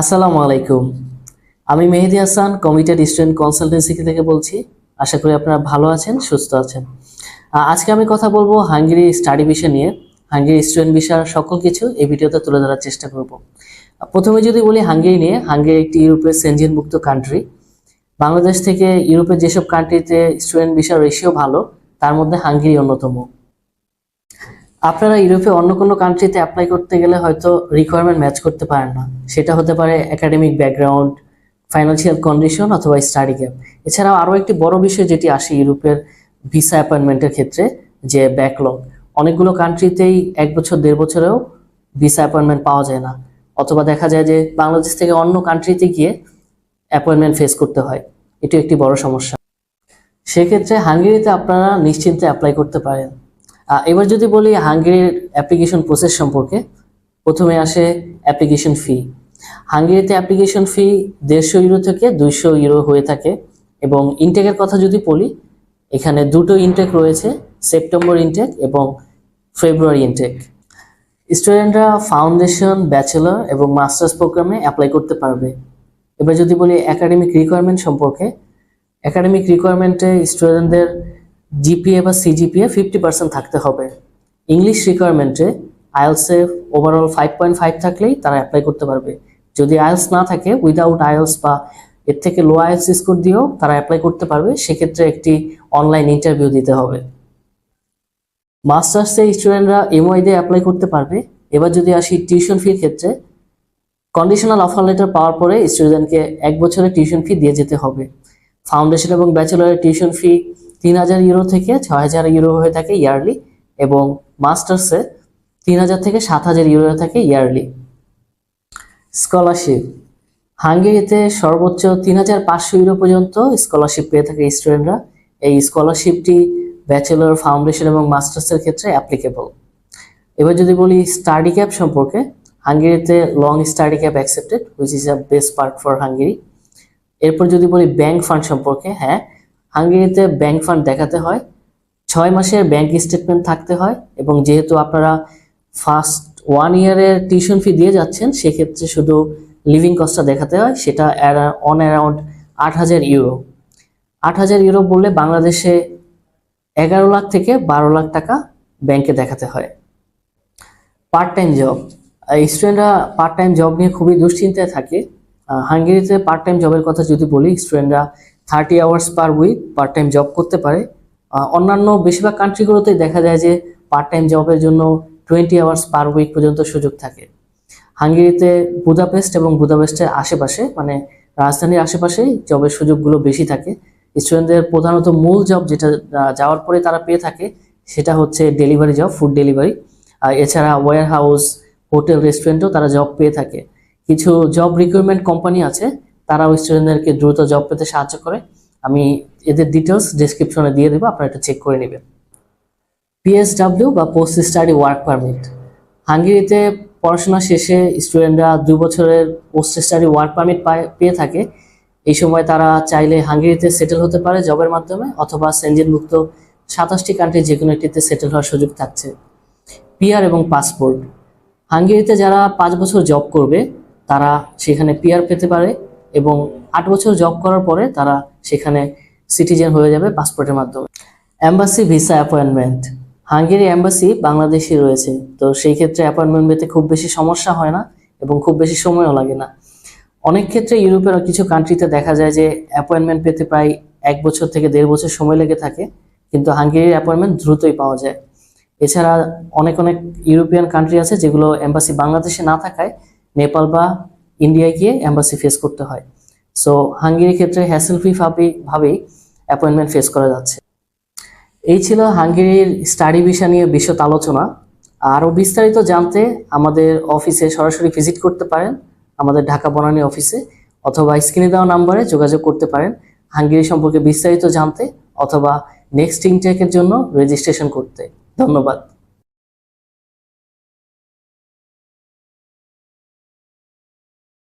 আসসালামু আলাইকুম। আমি Mehedi Hasan, Committed Student Consultancy থেকে বলছি। আশা করি আপনারা ভালো আছেন, সুস্থ আছেন। আজকে আমি কথা বলব হাঙ্গেরি স্টাডি বিষয় নিয়ে। হাঙ্গেরি স্টুডেন্ট বিষয়ের সকল কিছু এই ভিডিওতে তুলে ধরার চেষ্টা করব। প্রথমে যদি বলি হাঙ্গেরি নিয়ে, হাঙ্গেরি একটি ইউরোপের সেনজিনমুক্ত কান্ট্রি বাংলাদেশ থেকে ইউরোপের যেসব কান্ট্রিতে স্টুডেন্ট বিষয় রেশিও ভালো, তার মধ্যে হাঙ্গেরি অন্যতম। আপনারা ইউরোপে অন্য কোনো কান্ট্রিতে অ্যাপ্লাই করতে গেলে হয়তো রিকোয়ারমেন্ট ম্যাচ করতে পারেন না। সেটা হতে পারে একাডেমিক ব্যাকগ্রাউন্ড ফাইন্যান্সিয়াল কন্ডিশন অথবা স্টাডি গ্যাপ এছাড়াও আরও একটি বড় বিষয় যেটি আসে ইউরোপের ভিসা অ্যাপয়েন্টমেন্টের ক্ষেত্রে, যে ব্যাকলগ অনেকগুলো কান্ট্রিতেই এক বছর, দেড় বছরেও ভিসা অ্যাপয়েন্টমেন্ট পাওয়া যায় না। অথবা দেখা যায় যে বাংলাদেশ থেকে অন্য কান্ট্রিতে গিয়ে অ্যাপয়েন্টমেন্ট ফেস করতে হয়। এটি একটি বড় সমস্যা। সেক্ষেত্রে হাঙ্গেরিতে আপনারা নিশ্চিন্তে অ্যাপ্লাই করতে পারেন। এবার যদি বলি হাঙ্গেরির অ্যাপ্লিকেশন প্রসেস সম্পর্কে, প্রথমে আসে অ্যাপ্লিকেশন ফি হাঙ্গেরিতে অ্যাপ্লিকেশন ফি দেড়শো ইউরো থেকে দুইশো ইউরো হয়ে থাকে এবং ইনটেকের কথা যদি বলি, এখানে দুটো ইনটেক রয়েছে সেপ্টেম্বর ইনটেক এবং ফেব্রুয়ারি ইনটেক স্টুডেন্টরা ফাউন্ডেশন ব্যাচেলর এবং মাস্টার্স প্রোগ্রামে অ্যাপ্লাই করতে পারবে। এবার যদি বলি একাডেমিক রিকোয়ারমেন্ট সম্পর্কে একাডেমিক রিকোয়ারমেন্টে স্টুডেন্টদের জিপিএ বা সিজিপিএ ফিফটি পার্সেন্ট থাকতে হবে। English রিকোয়ারমেন্টে IELTS overall five point five থাকলেই তারা অ্যাপ্লাই করতে পারবে। যদি আইএলস না থাকে উইদাউট আইএলস বা এর থেকে লো আইএলস স্কোর দিয়েও তারা অ্যাপ্লাই করতে পারবে, সেক্ষেত্রে একটি অনলাইন ইন্টারভিউ দিতে হবে। মাস্টার্সে স্টুডেন্টরা এমওয়াই দিয়ে অ্যাপ্লাই করতে পারবে। এবার যদি আসি টিউশন ফির ক্ষেত্রে কন্ডিশনাল অফার লেটার পাওয়ার পরে স্টুডেন্টকে এক বছরের টিউশন ফি দিয়ে যেতে হবে। ফাউন্ডেশন এবং ব্যাচেলরের টিউশন ফি তিন হাজার ইউরো থেকে ছয় হাজার ইউরো হয়ে থাকে ইয়ারলি এবং মাস্টার্সে তিন হাজার থেকে সাত হাজার ইউরো হয়ে থাকে ইয়ারলি। স্কলারশিপ। হাঙ্গেরিতে সর্বোচ্চ তিন হাজার পাঁচশো ইউরো পর্যন্ত স্কলারশিপ পেয়ে থাকে স্টুডেন্টরা। এই স্কলারশিপটি ব্যাচেলর, ফাউন্ডেশন এবং মাস্টার্সের ক্ষেত্রে অ্যাপ্লিকেবল এবার যদি বলি স্টাডি ক্যাপ সম্পর্কে, হাঙ্গেরিতে long study gap accepted which is a best part for Hungary এরপর যদি বলি ব্যাংক ফান্ড সম্পর্কে হ্যাঁ হাঙ্গেরিতে ব্যাংক ফান্ড দেখাতে হয়, ছয় মাসের ব্যাংক স্টেটমেন্ট থাকতে হয় এবং যেহেতু আপনারা ফার্স্ট ওয়ান ইয়ারের টিউশন ফি দিয়ে যাচ্ছেন, সেক্ষেত্রে শুধু লিভিং কস্টটা দেখাতে হয়, সেটা অন অ্যারাউন্ড আট হাজার ইউরো। আট হাজার ইউরো বললে বাংলাদেশে এগারো লাখ থেকে বারো লাখ টাকা ব্যাংকে দেখাতে হয়। পার্ট টাইম জব স্টুডেন্টরা পার্ট টাইম জব নিয়ে খুবই দুশ্চিন্তায় থাকে। হাঙ্গেরিতে পার্ট টাইম জবের কথা যদি বলি, স্টুডেন্টরা thirty hours per week part time job করতে পারে। অন্যান্য বেশিরভাগ কান্ট্রিগুলোতে দেখা যায় যে পার্ট টাইম জবের জন্য টোয়েন্টি আওয়ার্স পার উইক পর্যন্ত সুযোগ থাকে। হাঙ্গেরিতে বুদাপেস্ট এবং বুদাপেস্টের আশেপাশে মানে রাজধানীর আশেপাশেই জবের সুযোগগুলো বেশি থাকে। স্টুডেন্টদের প্রধানত মূল জব যেটা যাওয়ার পরে তারা পেয়ে থাকে, সেটা হচ্ছে ডেলিভারি জব, ফুড ডেলিভারি। আর এছাড়া ওয়ার হাউস হোটেল, রেস্টুরেন্টেও তারা জব পেয়ে থাকে। কিছু জব রিক্রুটমেন্ট কোম্পানি আছে তারাও স্টুডেন্টদেরকে দ্রুত জব পেতে সাহায্য করে। আমি এদের ডিটেলস ডেসক্রিপশনে দিয়ে দেবো, আপনারা একটু চেক করে নেবেন। পিএসডাব্লিউ বা পোস্ট স্টাডি ওয়ার্ক পারমিট হাঙ্গেরিতে পড়াশোনা শেষে স্টুডেন্টরা দুই বছরের পোস্ট স্টাডি ওয়ার্ক পারমিট পেয়ে থাকে। এই সময় তারা চাইলে হাঙ্গেরিতে সেটেল হতে পারে জবের মাধ্যমে, অথবা সেনজেনভুক্ত সাতাশটি কান্ট্রি যে কোনো একটিতে সেটেল হওয়ার সুযোগ থাকছে। পিআর এবং পাসপোর্ট হাঙ্গেরিতে যারা পাঁচ বছর জব করবে, তারা সেখানে পিআর পেতে পারে। এবং আট বছর জব করার পরে তারা সেখানে সিটিজেন হয়ে যাবে পাসপোর্টের মাধ্যমে। Embassy visa appointment Hungary embassy বাংলাদেশে রয়েছে। তো সেই ক্ষেত্রে অ্যাপয়েন্টমেন্ট পেতে খুব বেশি সমস্যা হয় না এবং খুব বেশি সময়ও লাগে না। অনেক ক্ষেত্রে ইউরোপের কিছু কান্ট্রিতে দেখা যায় যে অ্যাপয়েন্টমেন্ট পেতে প্রায় এক বছর থেকে দেড় বছর সময় লেগে থাকে, কিন্তু হাঙ্গেরির অ্যাপয়েন্টমেন্ট দ্রুতই পাওয়া যায়। এছাড়া অনেক অনেক ইউরোপিয়ান কান্ট্রি আছে যেগুলো এম্বাসি বাংলাদেশে না থাকায়, নেপাল বা ইন্ডিয়ায় গিয়ে অ্যাম্বাসি ফেস করতে হয়। সো হাঙ্গেরির ক্ষেত্রে হ্যাসেল ফ্রি ভাবেই অ্যাপয়েন্টমেন্ট ফেস করা যাচ্ছে। এই ছিল হাঙ্গেরির স্টাডি ভিসা নিয়ে বিশদ আলোচনা। আরও বিস্তারিত জানতে আমাদের অফিসে সরাসরি ভিজিট করতে পারেন, আমাদের ঢাকা বনানী অফিসে অথবা স্ক্রিনে দেওয়া নাম্বারে যোগাযোগ করতে পারেন। হাঙ্গেরি সম্পর্কে বিস্তারিত জানতে অথবা নেক্সট ইনটেকের জন্য রেজিস্ট্রেশন করতে। ধন্যবাদ।